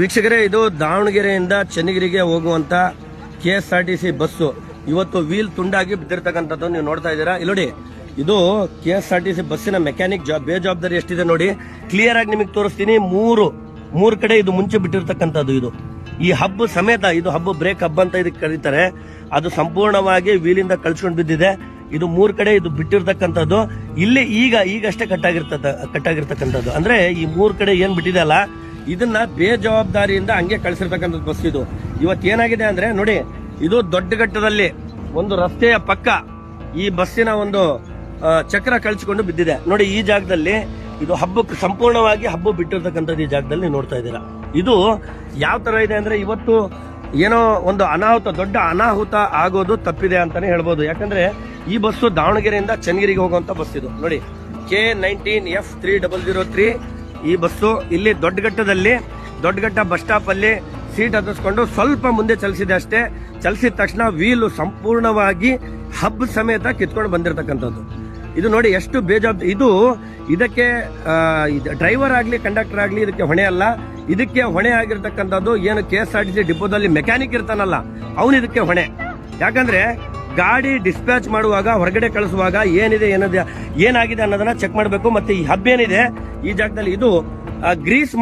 ವೀಕ್ಷಕರೇ, ಇದು ದಾವಣಗೆರೆಯಿಂದ ಚನ್ನಗಿರಿಗೆ ಹೋಗುವಂತ K S R T bus. ಇವತ್ತು ವೀಲ್ ತುಂಡಾಗಿ ಬಿದ್ದಿರ್ತಕ್ಕಂಥದ್ದು ನೀವು ನೋಡ್ತಾ ಇದ್ದೀರಾ. ಇಲ್ಲಿ ನೋಡಿ, ಇದು ಕೆ ಎಸ್ ಆರ್ ಟಿ ಬಸ್ಸಿನ ಮೆಕ್ಯಾನಿಕ್ ಜಾಬ್, ಬೇಜವಾಬ್ದಾರಿ ಎಷ್ಟಿದೆ ನೋಡಿ. ಕ್ಲಿಯರ್ ಆಗಿ ನಿಮಗೆ ತೋರಿಸ್ತೀನಿ, ಮೂರು ಮೂರು ಕಡೆ ಇದು ಮುಂಚೆ ಬಿಟ್ಟಿರ್ತಕ್ಕಂಥದ್ದು ಇದು. ಈ ಹಬ್ಬ ಸಮೇತ, ಇದು ಹಬ್ಬ ಬ್ರೇಕ್ ಹಬ್ಬ ಅಂತ ಇದಕ್ಕೆ ಕರೀತಾರೆ. ಅದು ಸಂಪೂರ್ಣವಾಗಿ ವೀಲಿಂದ ಕಳ್ಸ್ಕೊಂಡು ಬಿದ್ದಿದೆ. ಇದು ಮೂರ್ ಕಡೆ ಇದು ಬಿಟ್ಟಿರ್ತಕ್ಕಂಥದ್ದು. ಇಲ್ಲಿ ಈಗ, ಈಗಷ್ಟೇ ಕಟ್ಟಾಗಿರ್ತದ, ಕಟ್ಟಾಗಿರ್ತಕ್ಕಂಥದ್ದು. ಅಂದ್ರೆ ಈ ಮೂರ್ ಕಡೆ ಏನ್ ಬಿಟ್ಟಿದೆಯಲ್ಲ ಇದನ್ನ ಬೇಜವಾಬ್ದಾರಿಯಿಂದ ಹಂಗೆ ಕಳಿಸಿರ್ತಕ್ಕಂಥದ್ದು ಬಸ್ ಇದು. ಇವತ್ತು ಏನಾಗಿದೆ ಅಂದ್ರೆ, ನೋಡಿ, ಇದು ದೊಡ್ಡ ಘಟ್ಟದಲ್ಲಿ ಒಂದು ರಸ್ತೆಯ ಪಕ್ಕ ಈ ಬಸ್ಸಿನ ಒಂದು ಚಕ್ರ ಕಳಿಸಿಕೊಂಡು ಬಿದ್ದಿದೆ. ನೋಡಿ, ಈ ಜಾಗದಲ್ಲಿ ಇದು ಹಬ್ಬಕ್ಕೆ ಸಂಪೂರ್ಣವಾಗಿ ಹಬ್ಬ ಬಿಟ್ಟಿರ್ತಕ್ಕಂಥದ್ದು ಈ ಜಾಗದಲ್ಲಿ ನೋಡ್ತಾ ಇದ್ದೀರಾ. ಇದು ಯಾವ ತರ ಇದೆ ಅಂದ್ರೆ, ಇವತ್ತು ಏನೋ ಒಂದು ಅನಾಹುತ, ದೊಡ್ಡ ಅನಾಹುತ ಆಗೋದು ತಪ್ಪಿದೆ ಅಂತಾನೆ ಹೇಳ್ಬೋದು. ಯಾಕಂದ್ರೆ ಈ ಬಸ್ಸು ದಾವಣಗೆರೆಯಿಂದ ಚನ್ನಗಿರಿಗೆ ಹೋಗುವಂತ ಬಸ್ ಇದು. ನೋಡಿ K nineteen F three double zero three ಈ ಬಸ್ಸು ಇಲ್ಲಿ ದೊಡ್ಡಘಟ್ಟದಲ್ಲಿ, ದೊಡ್ಡಘಟ್ಟ ಬಸ್ ಸ್ಟಾಪ್ ಅಲ್ಲಿ ಸೀಟ್ ಹತ್ತಿಸ್ಕೊಂಡು ಸ್ವಲ್ಪ ಮುಂದೆ ಚಲಿಸಿದೆ ಅಷ್ಟೇ. ಚಲಿಸಿದ ತಕ್ಷಣ ವೀಲು ಸಂಪೂರ್ಣವಾಗಿ ಹಬ್ ಸಮೇತ ಕಿತ್ಕೊಂಡು ಬಂದಿರತಕ್ಕಂಥದ್ದು. ಇದು ನೋಡಿ ಎಷ್ಟು ಬೇಜಾಬ್ ಇದು ಇದಕ್ಕೆ ಡ್ರೈವರ್ ಆಗಲಿ ಕಂಡಕ್ಟರ್ ಆಗಲಿ ಇದಕ್ಕೆ ಹೊಣೆ ಅಲ್ಲ. ಇದಕ್ಕೆ ಹೊಣೆ ಆಗಿರ್ತಕ್ಕಂಥದ್ದು ಏನು K S R T C ಡಿಪೋದಲ್ಲಿ mechanic ಇರ್ತಾನಲ್ಲ, ಅವನು ಇದಕ್ಕೆ ಹೊಣೆ. ಯಾಕಂದ್ರೆ ಗಾಡಿ ಡಿಸ್ಪ್ಯಾಚ್ ಮಾಡುವಾಗ, ಹೊರಗಡೆ ಕಳಿಸುವಾಗ ಏನಿದೆ, ಏನದ, ಏನಾಗಿದೆ ಅನ್ನೋದನ್ನ ಚೆಕ್ ಮಾಡಬೇಕು. ಮತ್ತೆ ಈ ಹಬ್ ಏನಿದೆ, ಈ ಜಾಗದಲ್ಲಿ ಇದು ಗ್ರೀಸ್